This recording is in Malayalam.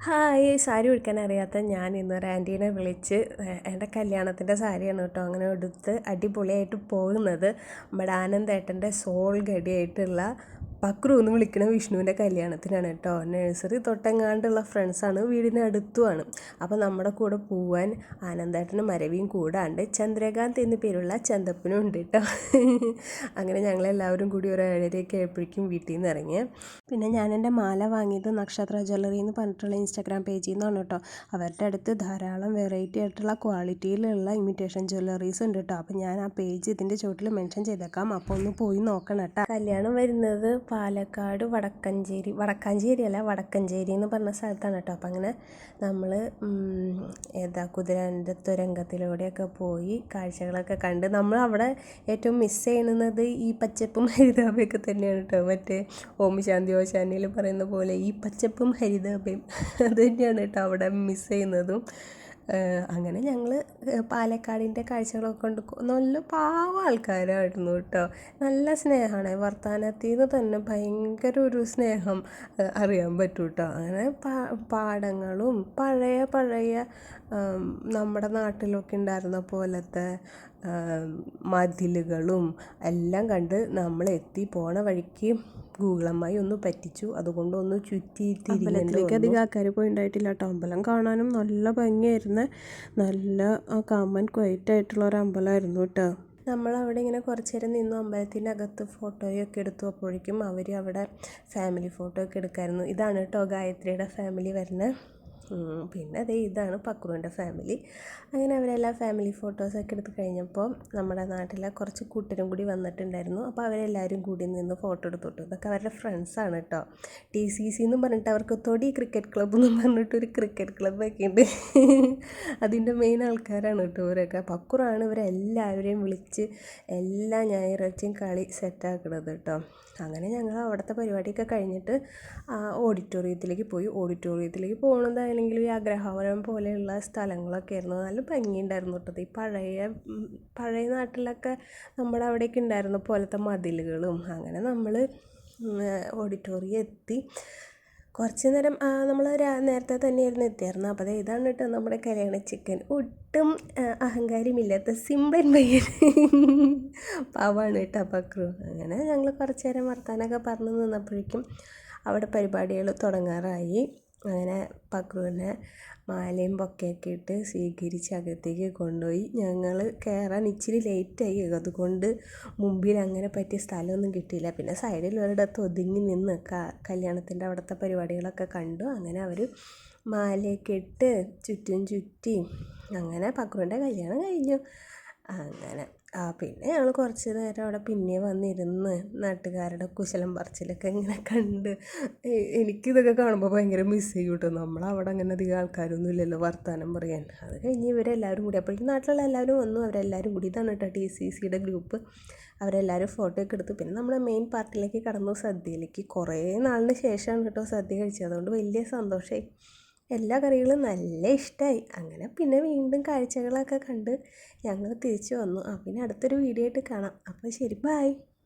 ഹായ് സാരി ഉടുക്കാൻ അറിയാത്ത ഞാൻ ഇന്നൊരു ആന്റീനെ വിളിച്ച് എന്റെ കല്യാണത്തിന്റെ സാരിയാണ് കേട്ടോ അങ്ങനെ ഉടുത്ത് അടിപൊളിയായിട്ട് പോകുന്നത്. നമ്മുടെ ആനന്ദേട്ടന്റെ സോൾ ഗഡിയായിട്ടുള്ള പക്രു എന്ന് വിളിക്കുന്ന വിഷ്ണുവിന്റെ കല്യാണത്തിനാണ് കേട്ടോ. നഴ്സറി തൊട്ടെങ്ങാണ്ടുള്ള ഫ്രണ്ട്സാണ് വീടിന് അടുത്തുമാണ്. അപ്പോൾ നമ്മുടെ കൂടെ പോവാൻ ആനന്ദേട്ടനും മരവിയും കൂടാണ്ട് ചന്ദ്രകാന്ത് എന്ന പേരുള്ള ചന്തപ്പനും ഉണ്ട് കേട്ടോ. അങ്ങനെ ഞങ്ങളെല്ലാവരും കൂടി ഒരു ഏഴരയൊക്കെ ആയപ്പോഴേക്കും വീട്ടിൽ നിന്ന് ഇറങ്ങി. പിന്നെ ഞാൻ എന്റെ മാല വാങ്ങിയത് നക്ഷത്ര ജ്വല്ലറി എന്ന് പറഞ്ഞിട്ടുള്ള ഇൻസ്റ്റാഗ്രാം പേജിൽ നിന്നാണ് കേട്ടോ. അവരുടെ അടുത്ത് ധാരാളം വെറൈറ്റി ആയിട്ടുള്ള ക്വാളിറ്റിയിലുള്ള ഇമിറ്റേഷൻ ജ്വല്ലറീസ് ഉണ്ട് കേട്ടോ. അപ്പോൾ ഞാൻ ആ പേജ് ഇതിന്റെ ചുവട്ടിൽ മെൻഷൻ ചെയ്തേക്കാം. അപ്പോൾ ഒന്ന് പോയി നോക്കണം കേട്ടോ. കല്യാണം വരുന്നത് പാലക്കാട് വടക്കഞ്ചേരി വടക്കാഞ്ചേരി അല്ല വടക്കഞ്ചേരി എന്ന് പറഞ്ഞ സ്ഥലത്താണ് കേട്ടോ. അപ്പം അങ്ങനെ നമ്മൾ ഏതാ കുതിരന്റെ തുരങ്കത്തിലൂടെയൊക്കെ പോയി കാഴ്ചകളൊക്കെ കണ്ട് നമ്മൾ അവിടെ ഏറ്റവും മിസ് ചെയ്യുന്നത് ഈ പച്ചപ്പും ഹരിതാഭയൊക്കെ തന്നെയാണ് കേട്ടോ. മറ്റേ ഓം ശാന്തി ഓശാനിയിൽ പറയുന്ന പോലെ ഈ പച്ചപ്പും ഹരിതാഭയും അത് തന്നെയാണ് കേട്ടോ അവിടെ മിസ് ചെയ്യുന്നതും. അങ്ങനെ ഞങ്ങൾ പാലക്കാടിന്റെ കാഴ്ചകളൊക്കെ കൊണ്ട്. നല്ല പാവ ആൾക്കാരായിരുന്നു കേട്ടോ. നല്ല സ്നേഹമാണ് വർത്തമാനത്തിൽ നിന്ന് തന്നെ ഭയങ്കര ഒരു സ്നേഹം അറിയാൻ പറ്റും കേട്ടോ അങ്ങനെ പാടങ്ങളും പഴയ പഴയ നമ്മുടെ നാട്ടിലൊക്കെ ഉണ്ടായിരുന്ന പോലത്തെ മതിലുകളും എല്ലാം കണ്ട് നമ്മൾ എത്തി പോണ വഴിക്ക് ഗൂഗിളമ്മായി ഒന്ന് പറ്റിച്ചു. അതുകൊണ്ട് ഒന്ന് ചുറ്റി അമ്പലത്തിലേക്ക് അധികം ആൾക്കാർ പോയിണ്ടായിട്ടില്ല കേട്ടോ. അമ്പലം കാണാനും നല്ല ഭംഗിയായിരുന്നു. നല്ല കാമൻ ക്വൈറ്റ് ആയിട്ടുള്ള ഒരു അമ്പലമായിരുന്നു കേട്ടോ. നമ്മൾ അവിടെ ഇങ്ങനെ കുറച്ച് നേരം നിന്നു. അമ്പലത്തിന്റെ അകത്ത് ഫോട്ടോയൊക്കെ എടുത്തു. അപ്പോഴേക്കും അവർ അവിടെ ഫാമിലി ഫോട്ടോ ഒക്കെ എടുക്കായിരുന്നു. ഇതാണ് കേട്ടോ ഗായത്രിയുടെ ഫാമിലി വരുന്നത്. പിന്നെ അതേ ഇതാണ് പക്രുവിന്റെ ഫാമിലി അങ്ങനെ അവരെല്ലാം ഫാമിലി ഫോട്ടോസൊക്കെ എടുത്ത് കഴിഞ്ഞപ്പോൾ നമ്മുടെ നാട്ടിലെ കുറച്ച് കൂട്ടരും കൂടി വന്നിട്ടുണ്ടായിരുന്നു. അപ്പോൾ അവരെല്ലാവരും കൂടി നിന്ന് ഫോട്ടോ എടുത്തോട്ടു. ഇതൊക്കെ അവരുടെ ഫ്രണ്ട്സാണ് കേട്ടോ ടി സി സി എന്ന് പറഞ്ഞിട്ട് അവർക്ക് തൊടി ക്രിക്കറ്റ് ക്ലബ്ബ് എന്ന് പറഞ്ഞിട്ട് ഒരു ക്രിക്കറ്റ് ക്ലബ്ബൊക്കെ ഉണ്ട്. അതിന്റെ മെയിൻ ആൾക്കാരാണ് കേട്ടോ ഇവരൊക്കെ. പക്കുറാണ് ഇവരെല്ലാവരെയും വിളിച്ച് എല്ലാ ഞായറാഴ്ചയും കളി സെറ്റാക്കണത് കേട്ടോ അങ്ങനെ ഞങ്ങൾ അവിടുത്തെ പരിപാടിയൊക്കെ കഴിഞ്ഞിട്ട് ഓഡിറ്റോറിയത്തിലേക്ക് പോയി. ഓഡിറ്റോറിയത്തിലേക്ക് പോകുന്നതാണെങ്കിൽ ഈ അഗ്രഹാവനം പോലെയുള്ള സ്ഥലങ്ങളൊക്കെ ആയിരുന്നു. നല്ല ഭംഗിയുണ്ടായിരുന്നു കേട്ടത് ഈ പഴയ പഴയ നാട്ടിലൊക്കെ നമ്മുടെ അവിടെയൊക്കെ ഉണ്ടായിരുന്ന പോലത്തെ മതിലുകളും അങ്ങനെ നമ്മൾ ഓഡിറ്റോറിയം എത്തി. കുറച്ച് നേരം നമ്മൾ നേരത്തെ തന്നെയായിരുന്നു എത്തിയായിരുന്നു അപ്പോൾ അത് ഇതാണ് കേട്ടോ നമ്മുടെ കല്യാണ ചിക്കൻ. ഒട്ടും അഹങ്കാരമില്ലാത്ത സിമ്പൻ പയ്യൻ. പാവാണ് കേട്ടോ പക്രു. അങ്ങനെ ഞങ്ങൾ കുറച്ച് നേരം വർത്താനമൊക്കെ പറഞ്ഞു നിന്നപ്പോഴേക്കും അവിടെ പരിപാടികൾ തുടങ്ങാറായി. അങ്ങനെ പക്രുവിനെ മാലയും പൊക്കെയൊക്കെ ഇട്ട് സ്വീകരിച്ച് അകത്തേക്ക് കൊണ്ടുപോയി. ഞങ്ങൾ കയറാൻ ഇച്ചിരി ലേറ്റായി. അതുകൊണ്ട് മുമ്പിൽ അങ്ങനെ പറ്റിയ സ്ഥലമൊന്നും കിട്ടിയില്ല. പിന്നെ സൈഡിൽ ഒരിടത്ത് ഒതുങ്ങി നിന്ന് കല്യാണത്തിന്റെ അവിടുത്തെ പരിപാടികളൊക്കെ കണ്ടു. അങ്ങനെ അവർ മാലയൊക്കെ ഇട്ട് ചുറ്റും ചുറ്റി അങ്ങനെ പക്രുവിന്റെ കല്യാണം കഴിഞ്ഞു. അങ്ങനെ. ആ പിന്നെ ഞങ്ങൾ കുറച്ച് നേരം അവിടെ പിന്നെ വന്നിരുന്ന് നാട്ടുകാരുടെ കുശലം പറച്ചിലൊക്കെ ഇങ്ങനെ കണ്ട് എനിക്കിതൊക്കെ കാണുമ്പോൾ ഭയങ്കര മിസ് ചെയ്യും കേട്ടോ. നമ്മളവിടെ അങ്ങനെ അധികം ആൾക്കാരൊന്നും ഇല്ലല്ലോ വർത്തമാനം പറയാൻ. അത് കഴിഞ്ഞ് ഇവരെല്ലാവരും കൂടി അപ്പോഴേക്കും നാട്ടിലുള്ള എല്ലാവരും വന്നു. അവരെല്ലാവരും കൂടി ഇതാണ് കേട്ടോ ടി സി സിയുടെ ഗ്രൂപ്പ് അവരെല്ലാവരും ഫോട്ടോ ഒക്കെ എടുത്തു. പിന്നെ നമ്മൾ മെയിൻ പാർട്ടിലേക്ക് കടന്നു സദ്യയിലേക്ക്. കുറേ നാളിന് ശേഷമാണ് കേട്ടോ സദ്യ കഴിച്ചത്. അതുകൊണ്ട് വലിയ സന്തോഷമായി എല്ലാ കറികളും നല്ല ഇഷ്ടമായി അങ്ങനെ പിന്നെ വീണ്ടും കാഴ്ചകളൊക്കെ കണ്ട് ഞങ്ങൾ തിരിച്ചു വന്നു. ആ പിന്നെ അടുത്തൊരു വീഡിയോ ആയിട്ട് കാണാം. അപ്പോൾ ശരി ബായ്